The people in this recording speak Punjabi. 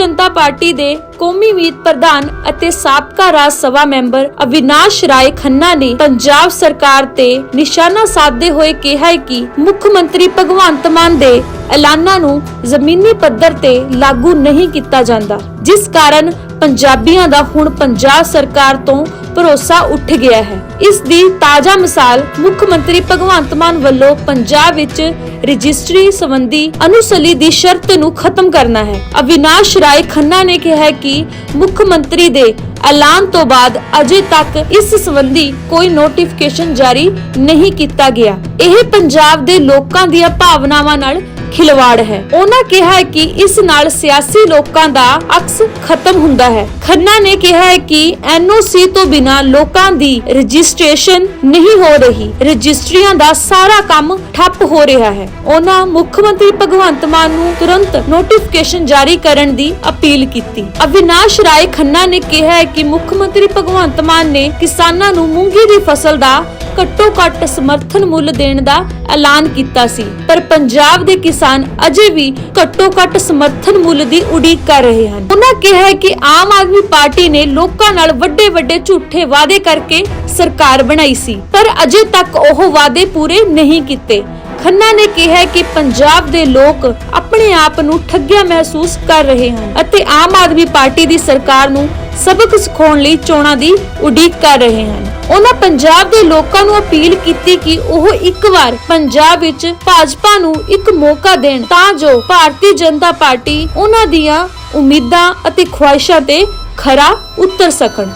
ਜਨਤਾ ਪਾਰਟੀ ਦੇ ਕੌਮੀ ਮੀਤ ਪ੍ਰਧਾਨ ਅਤੇ ਸਾਬਕਾ ਰਾਜ ਸਭਾ ਮੈਂਬਰ ਅਵਿਨਾਸ਼ ਰਾਏ ਖੰਨਾ ਨੇ ਪੰਜਾਬ ਸਰਕਾਰ ਤੇ ਨਿਸ਼ਾਨਾ ਸਾਧਦੇ ਹੋਏ ਕਿਹਾ ਹੈ ਕਿ ਮੁੱਖ ਮੰਤਰੀ ਭਗਵੰਤ ਮਾਨ ਦੇ ਐਲਾਨਾਂ ਨੂੰ ਜ਼ਮੀਨੀ ਪੱਧਰ ਤੇ ਲਾਗੂ ਨਹੀਂ ਕੀਤਾ ਜਾਂਦਾ, ਜਿਸ ਕਾਰਨ ਪੰਜਾਬੀਆਂ ਦਾ ਹੁਣ ਪੰਜਾਬ ਸਰਕਾਰ ਤੋਂ ਭਰੋਸਾ ਉੱਠ ਗਿਆ ਹੈ। ਇਸ ਦੀ ਤਾਜ਼ਾ ਮਿਸਾਲ ਮੁੱਖ ਮੰਤਰੀ ਭਗਵੰਤ ਮਾਨ ਵੱਲੋਂ ਪੰਜਾਬ ਵਿੱਚ ਰਜਿਸਟਰੀ ਸੰਬੰਧੀ ਅਨੁਸਲੀ ਦੀ ਸ਼ਰਤ ਨੂੰ ਖਤਮ ਕਰਨਾ ਹੈ। ਅਵਿਨਾਸ਼ ਰਾਏ ਖੰਨਾ ਨੇ ਕਿਹਾ ਹੈ ਕਿ ਮੁੱਖ ਮੰਤਰੀ ਦੇ ਐਲਾਨ ਤੋਂ ਬਾਅਦ ਅਜੇ ਤੱਕ ਇਸ ਸੰਬੰਧੀ ਕੋਈ ਨੋਟੀਫਿਕੇਸ਼ਨ ਜਾਰੀ ਨਹੀਂ ਕੀਤਾ ਗਿਆ। ਇਹ ਪੰਜਾਬ ਦੇ ਲੋਕਾਂ ਦੀਆਂ ਭਾਵਨਾਵਾਂ ਨਾਲ ਖਿਲਵਾੜ ਹੈ। ਉਹਨਾਂ ਕਿਹਾ ਕਿ ਇਸ ਨਾਲ ਸਿਆਸੀ ਲੋਕਾਂ ਦਾ ਅਕਸ ਖਤਮ ਹੁੰਦਾ ਹੈ। ਖੰਨਾ ਨੇ ਕਿਹਾ ਕਿ ਐਨਓਸੀ ਤੋਂ ਬਿਨਾ ਲੋਕਾਂ ਦੀ ਰਜਿਸਟ੍ਰੇਸ਼ਨ ਨਹੀਂ ਹੋ ਰਹੀ। ਰਜਿਸਟਰੀਆਂ ਦਾ ਸਾਰਾ ਕੰਮ ਠੱਪ ਹੋ ਰਿਹਾ ਹੈ। ਉਹਨਾਂ ਮੁੱਖ ਮੰਤਰੀ ਭਗਵੰਤ ਮਾਨ ਨੂੰ ਤੁਰੰਤ ਨੋਟੀਫਿਕੇਸ਼ਨ ਜਾਰੀ ਕਰਨ ਦੀ ਅਪੀਲ ਕੀਤੀ। ਅਵਿਨਾਸ਼ ਰਾਏ ਖੰਨਾ ਨੇ ਕਿਹਾ ਹੈ ਕਿ ਮੁੱਖ ਮੰਤਰੀ ਭਗਵੰਤ ਮਾਨ ਨੇ ਕਿਸਾਨਾਂ ਨੂੰ ਮੂੰਗੀ ਦੀ ਫਸਲ ਦਾ ਘੱਟੋ ਘੱਟ ਸਮਰਥਨ ਮੁੱਲ ਦੇਣ ਦਾ ਐਲਾਨ ਕੀਤਾ ਸੀ। ਪਰ ਪੰਜਾਬ ਦੇ ਕਿਸਾਨ ਅਜੇ ਵੀ ਘੱਟੋ ਘੱਟ ਸਮਰਥਨ ਮੁੱਲ ਦੀ ਉਡੀਕ ਕਰ ਰਹੇ ਹਨ। ਉਹਨਾਂ ਕਿਹਾ ਕਿ ਆਮ ਆਦਮੀ ਪਾਰਟੀ ਨੇ ਲੋਕਾਂ ਨਾਲ ਵੱਡੇ ਵੱਡੇ ਝੂਠੇ ਵਾਅਦੇ ਕਰਕੇ ਸਰਕਾਰ ਬਣਾਈ ਸੀ। ਪਰ ਅਜੇ ਤੱਕ ਉਹ ਵਾਅਦੇ ਪੂਰੇ ਨਹੀਂ ਕੀਤੇ। ਖੰਨਾ ਨੇ ਕਿਹਾ ਕਿ ਪੰਜਾਬ ਦੇ ਲੋਕ ਆਪਣੇ ਆਪ ਨੂੰ ਠੱਗਿਆ ਮਹਿਸੂਸ ਕਰ ਰਹੇ ਹਨ ਅਤੇ ਆਮ ਆਦਮੀ ਪਾਰਟੀ ਦੀ ਸਰਕਾਰ ਨੂੰ ਸਬਕ ਸਿਖਾਉਣ ਲਈ ਚੋਣਾਂ ਦੀ ਉਡੀਕ ਕਰ ਰਹੇ ਹਨ। ਉਹਨਾਂ ਪੰਜਾਬ ਦੇ ਲੋਕਾਂ ਨੂੰ ਅਪੀਲ ਕੀਤੀ ਕਿ ਉਹ ਇੱਕ ਵਾਰ ਪੰਜਾਬ ਵਿੱਚ ਭਾਜਪਾ ਨੂੰ ਇੱਕ ਮੌਕਾ ਦੇਣ ਤਾਂ ਜੋ ਭਾਰਤੀ ਜਨਤਾ ਪਾਰਟੀ ਉਹਨਾਂ ਦੀਆਂ ਉਮੀਦਾਂ ਅਤੇ ਖੁਆਇਸ਼ਾਂ ਤੇ ਖਰਾ ਉਤਰ ਸਕਣ।